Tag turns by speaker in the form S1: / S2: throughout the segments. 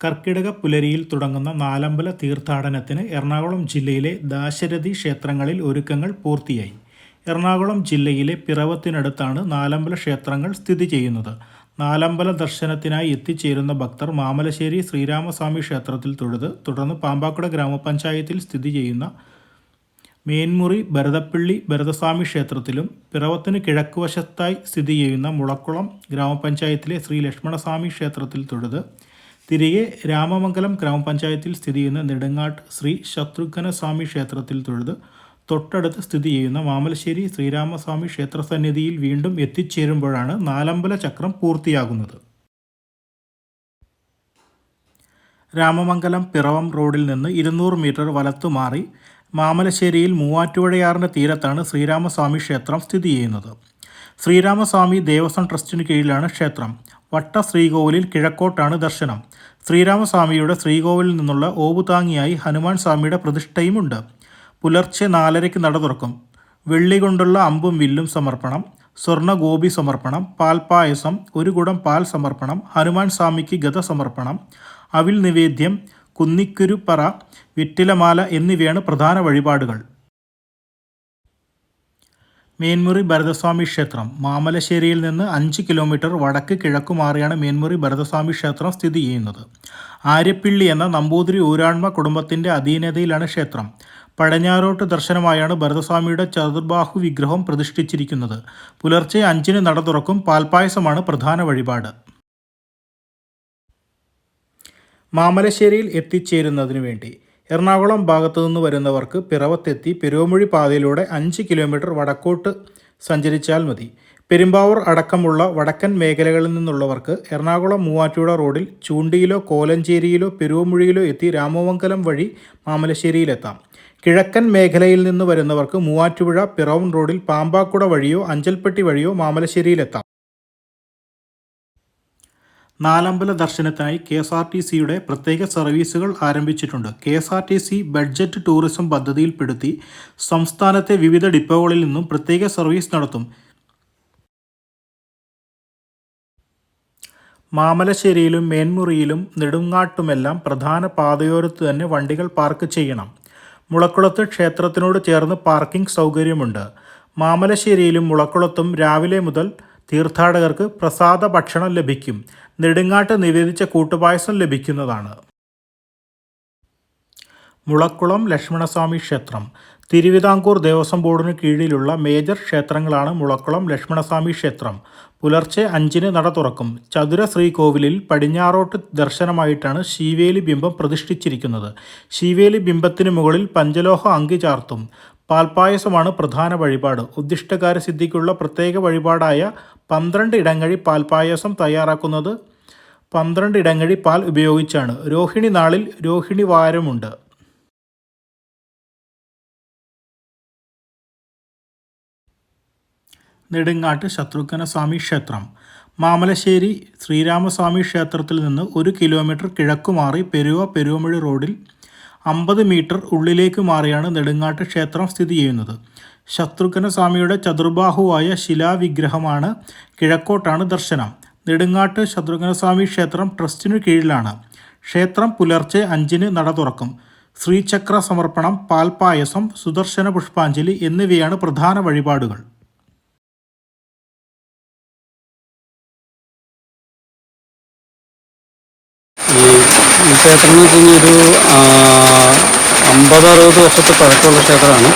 S1: കർക്കിടക പുലരിയിൽ തുടങ്ങുന്ന നാലമ്പല തീർത്ഥാടനത്തിന് എറണാകുളം ജില്ലയിലെ ദാശരഥി ക്ഷേത്രങ്ങളിൽ ഒരുക്കങ്ങൾ പൂർത്തിയായി. എറണാകുളം ജില്ലയിലെ പിറവത്തിനടുത്താണ് നാലമ്പല ക്ഷേത്രങ്ങൾ സ്ഥിതി ചെയ്യുന്നത്. നാലമ്പല ദർശനത്തിനായി എത്തിച്ചേരുന്ന ഭക്തർ മാമലശ്ശേരി ശ്രീരാമസ്വാമി ക്ഷേത്രത്തിൽ തൊഴുത് തുടർന്ന് പാമ്പാക്കുട ഗ്രാമപഞ്ചായത്തിൽ സ്ഥിതി ചെയ്യുന്ന മേൻമുറി ഭരതപ്പള്ളി ഭരതസ്വാമി ക്ഷേത്രത്തിലും പിറവത്തിന് കിഴക്കുവശത്തായി സ്ഥിതി ചെയ്യുന്ന മുളക്കുളം ഗ്രാമപഞ്ചായത്തിലെ ശ്രീ ലക്ഷ്മണസ്വാമി ക്ഷേത്രത്തിൽ തൊഴുത് തിരികെ രാമമംഗലം ഗ്രാമപഞ്ചായത്തിൽ സ്ഥിതി ചെയ്യുന്ന നെടുങ്ങാട്ട് ശ്രീ ശത്രുഘ്ന സ്വാമി ക്ഷേത്രത്തിൽ തൊഴുത് തൊട്ടടുത്ത് സ്ഥിതി ചെയ്യുന്ന മാമലശ്ശേരി ശ്രീരാമസ്വാമി ക്ഷേത്ര സന്നിധിയിൽ വീണ്ടും എത്തിച്ചേരുമ്പോഴാണ് നാലമ്പല ചക്രം പൂർത്തിയാകുന്നത്. രാമമംഗലം പിറവം റോഡിൽ നിന്ന് ഇരുന്നൂറ് മീറ്റർ വലത്തു മാറി മാമലശ്ശേരിയിൽ മൂവാറ്റുപുഴയാറിന്റെ തീരത്താണ് ശ്രീരാമസ്വാമി ക്ഷേത്രം സ്ഥിതി ചെയ്യുന്നത്. ശ്രീരാമസ്വാമി ദേവസ്വം ട്രസ്റ്റിന് കീഴിലാണ് ക്ഷേത്രം. വട്ട ശ്രീകോവിലിൽ കിഴക്കോട്ടാണ് ദർശനം. ശ്രീരാമസ്വാമിയുടെ ശ്രീകോവിലിൽ നിന്നുള്ള ഓവുതാങ്ങിയായി ഹനുമാൻ സ്വാമിയുടെ പ്രതിഷ്ഠയുമുണ്ട്. പുലർച്ചെ നാലരയ്ക്ക് നട തുറക്കും. വെള്ളി കൊണ്ടുള്ള അമ്പും വില്ലും സമർപ്പണം സ്വർണ ഗോപി സമർപ്പണം പാൽപ്പായസം ഒരു കുടം പാൽ സമർപ്പണം ഹനുമാൻ സ്വാമിക്ക് ഗത സമർപ്പണം അവിൽ നിവേദ്യം കുന്നിക്കുരുപ്പറ വിറ്റിലമാല എന്നിവയാണ് പ്രധാന വഴിപാടുകൾ. മേന്മുറി ഭരതസ്വാമി ക്ഷേത്രം മാമലശ്ശേരിയിൽ നിന്ന് അഞ്ച് കിലോമീറ്റർ വടക്ക് കിഴക്കു മാറിയാണ് മേന്മുറി ഭരതസ്വാമി ക്ഷേത്രം സ്ഥിതി ചെയ്യുന്നത്. ആര്യപ്പിള്ളി എന്ന നമ്പൂതിരി ഊരാൺമ കുടുംബത്തിന്റെ അധീനതയിലാണ് ക്ഷേത്രം. പടഞ്ഞാറോട്ട് ദർശനമായാണ് ഭരതസ്വാമിയുടെ ചതുർബാഹു വിഗ്രഹം പ്രതിഷ്ഠിച്ചിരിക്കുന്നത്. പുലർച്ചെ അഞ്ചിന് നട തുറക്കും പാൽപ്പായസമാണ് പ്രധാന വഴിപാട്. മാമലശ്ശേരിയിൽ എത്തിച്ചേരുന്നതിനു വേണ്ടി എറണാകുളം ഭാഗത്തു നിന്ന് വരുന്നവർക്ക് പിറവത്തെത്തി പെരുവമൊഴി പാതയിലൂടെ അഞ്ച് കിലോമീറ്റർ വടക്കോട്ട് സഞ്ചരിച്ചാൽ മതി. പെരുമ്പാവൂർ അടക്കമുള്ള വടക്കൻ മേഖലകളിൽ നിന്നുള്ളവർക്ക് എറണാകുളം മൂവാറ്റുപുഴ റോഡിൽ ചൂണ്ടിയിലോ കോലഞ്ചേരിയിലോ പെരുവമൊഴിയിലോ എത്തി രാമവങ്കലം വഴി മാമലശ്ശേരിയിലെത്താം കിഴക്കൻ മേഖലയിൽ നിന്ന് വരുന്നവർക്ക് മൂവാറ്റുപുഴ പിറവം റോഡിൽ പാമ്പാക്കുട വഴിയോ അഞ്ചൽപ്പെട്ടി വഴിയോ മാമലശ്ശേരിയിലെത്താം നാലമ്പല ദർശനത്തിനായി കെ എസ് ആർ ടി സിയുടെ പ്രത്യേക സർവീസുകൾ ആരംഭിച്ചിട്ടുണ്ട്. K S R T C budget tourism പദ്ധതിയിൽപ്പെടുത്തി സംസ്ഥാനത്തെ വിവിധ ഡിപ്പോകളിൽ നിന്നും പ്രത്യേക സർവീസ് നടത്തും. മാമലശ്ശേരിയിലും മേന്മുറിയിലും നെടുങ്ങാട്ടുമെല്ലാം പ്രധാന പാതയോരത്ത് തന്നെ വണ്ടികൾ പാർക്ക് ചെയ്യണം. മുളക്കുളത്ത് ക്ഷേത്രത്തിനോട് ചേർന്ന് പാർക്കിംഗ് സൗകര്യമുണ്ട്. മാമലശ്ശേരിയിലും മുളക്കുളത്തും രാവിലെ മുതൽ തീർത്ഥാടകർക്ക് പ്രസാദ ഭക്ഷണം ലഭിക്കും. നെടുങ്ങാട്ട് നിവേദിച്ച കൂട്ടുപായസം ലഭിക്കുന്നതാണ്. മുളക്കുളം ലക്ഷ്മണസ്വാമി ക്ഷേത്രം. തിരുവിതാംകൂർ ദേവസ്വം ബോർഡിന് കീഴിലുള്ള മേജർ ക്ഷേത്രങ്ങളാണ് മുളക്കുളം ലക്ഷ്മണസ്വാമി ക്ഷേത്രം. പുലർച്ചെ അഞ്ചിന് നട തുറക്കും. ചതുര ശ്രീകോവിലിൽ പടിഞ്ഞാറോട്ട് ദർശനമായിട്ടാണ് ശീവേലി ബിംബം പ്രതിഷ്ഠിച്ചിരിക്കുന്നത്. ശീവേലി ബിംബത്തിന് മുകളിൽ പഞ്ചലോഹ അങ്കി ചാർത്തും. പാൽപ്പായസമാണ് പ്രധാന വഴിപാട്. ഉദ്ദിഷ്ടകാര്യ സിദ്ധിക്കുള്ള പ്രത്യേക വഴിപാടായ പന്ത്രണ്ട് ഇടങ്ങഴി പാൽപ്പായസം തയ്യാറാക്കുന്നത് പന്ത്രണ്ട് ഇടങ്ങഴി പാൽ ഉപയോഗിച്ചാണ്. രോഹിണി നാളിൽ രോഹിണി വാരമുണ്ട്. നെടുങ്ങാട്ട് ശത്രുഘ്ന സ്വാമി ക്ഷേത്രം. മാമലശ്ശേരി ശ്രീരാമസ്വാമി ക്ഷേത്രത്തിൽ നിന്ന് ഒരു കിലോമീറ്റർ കിഴക്കുമാറി പെരുവ പെരുവമഴി റോഡിൽ അമ്പത് മീറ്റർ ഉള്ളിലേക്ക് മാറിയാണ് നെടുങ്ങാട്ട് ക്ഷേത്രം സ്ഥിതി ചെയ്യുന്നത്. ശത്രുഘ്ന സ്വാമിയുടെ ചതുർബാഹുവായ ശിലാവിഗ്രഹമാണ് കിഴക്കോട്ടാണ് ദർശനം. നെടുങ്ങാട്ട് ശത്രുഘ്നസ്വാമി ക്ഷേത്രം ട്രസ്റ്റിനു കീഴിലാണ്. ക്ഷേത്രം പുലർച്ചെ അഞ്ചിന് നട തുറക്കും. ശ്രീചക്ര സമർപ്പണം പാൽപായസം സുദർശന പുഷ്പാഞ്ജലി എന്നിവയാണ് പ്രധാന വഴിപാടുകൾ.
S2: ക്ഷേത്രം എന്ന് വെച്ച് കഴിഞ്ഞാൽ ഒരു അമ്പത് അറുപത് വർഷത്തെ പഴക്കമുള്ള ക്ഷേത്രമാണ്.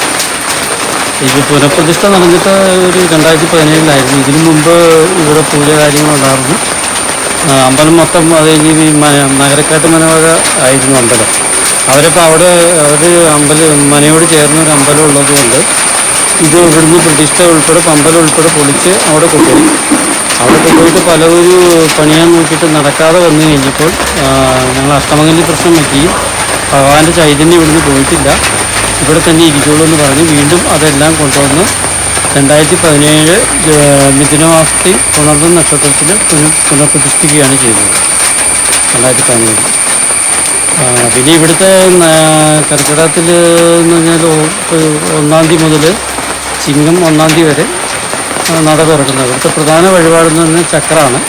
S2: ഇത് പുനഃപ്രതിഷ്ഠ നടന്നിട്ട് ഒരു രണ്ടായിരത്തി പതിനേഴിലായിരുന്നു. ഇതിനു മുമ്പ് ഇവിടെ പൂജ കാര്യങ്ങളുണ്ടായിരുന്നു അമ്പലം മൊത്തം അത് കഴിഞ്ഞ് ഈ നഗരക്കാട്ട് മനവക ആയിരുന്നു അമ്പലം. അവരിപ്പോൾ അവിടെ അവർ അമ്പലം മനയോട് ചേർന്ന ഒരു അമ്പലം ഉള്ളതുകൊണ്ട് ഇത് ഇവിടുന്ന് പ്രതിഷ്ഠ ഉൾപ്പെടെ അമ്പലം ഉൾപ്പെടെ പൊളിച്ച് അവിടെ കൊണ്ടുപോയി അവിടെ കൊണ്ടുപോയിട്ട് പലതൊരു പണിയാൻ നോക്കിയിട്ട് നടക്കാതെ വന്നു കഴിഞ്ഞപ്പോൾ ഞങ്ങൾ അഷ്ടമംഗലി പ്രശ്നം പറ്റി. ഭഗവാന്റെ ചൈതന്യം ഇവിടുന്ന് പോയിട്ടില്ല. ഇവിടെ തന്നെ ഇരിക്കുള്ളൂ എന്ന് പറഞ്ഞു. വീണ്ടും അതെല്ലാം കൊണ്ടുവന്ന് രണ്ടായിരത്തി പതിനേഴ് മിഥുനമാസത്തിൽ തുടർന്ന് നക്ഷത്രത്തിൽ പുനഃ പുനഃപ്രതിഷ്ഠിക്കുകയാണ് ചെയ്തത്. രണ്ടായിരത്തി പതിനേഴ്. പിന്നെ ഇവിടുത്തെ കർക്കിടകത്തിൽ എന്ന് പറഞ്ഞാൽ ഒന്നാം തീയതി മുതൽ ചിങ്ങം ഒന്നാം തീയതി വരെ നട തുറക്കുന്നത്. ഇവിടുത്തെ പ്രധാന വഴിപാടെന്ന് പറഞ്ഞാൽ ചക്രമാണ്.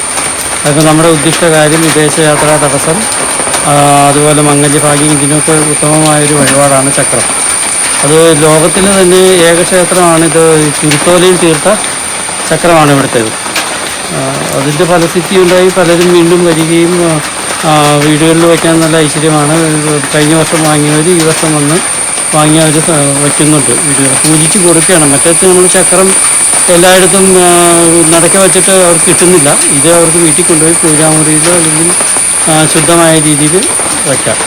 S2: അതൊക്കെ നമ്മുടെ ഉദ്ദിഷ്ട കാര്യം വിദേശയാത്രാ തടസ്സം അതുപോലെ മംഗല്യ ഭാഗ്യം ഇതിനൊക്കെ ഉത്തമമായൊരു വഴിപാടാണ് ചക്രം. അത് ലോകത്തിന് തന്നെ ഏക ക്ഷേത്രമാണിത് തിരുത്തോലയിൽ തീർത്ത ചക്രമാണ് ഇവിടുത്തേത്. അതിന്റെ ഫലസിദ്ധി ഉണ്ടായി പലരും വീണ്ടും വരികയും വീടുകളിൽ വയ്ക്കാൻ നല്ല ഐശ്വര്യമാണ്. കഴിഞ്ഞ വർഷം വാങ്ങിയവർ ഈ വർഷം വന്ന് വാങ്ങിയവർ വയ്ക്കുന്നുണ്ട് വീടുകൾ പൂജിച്ച് കൊടുക്കുകയാണ്. മറ്റേത് നമ്മൾ ചക്രം എല്ലായിടത്തും നടക്ക വെച്ചിട്ട് അവർക്ക് കിട്ടുന്നില്ല. ഇത് അവർക്ക് വീട്ടിൽ കൊണ്ടുപോയി പൂജാമുറിയിലോ അല്ലെങ്കിൽ ശുദ്ധമായ രീതിയിൽ വയ്ക്കാം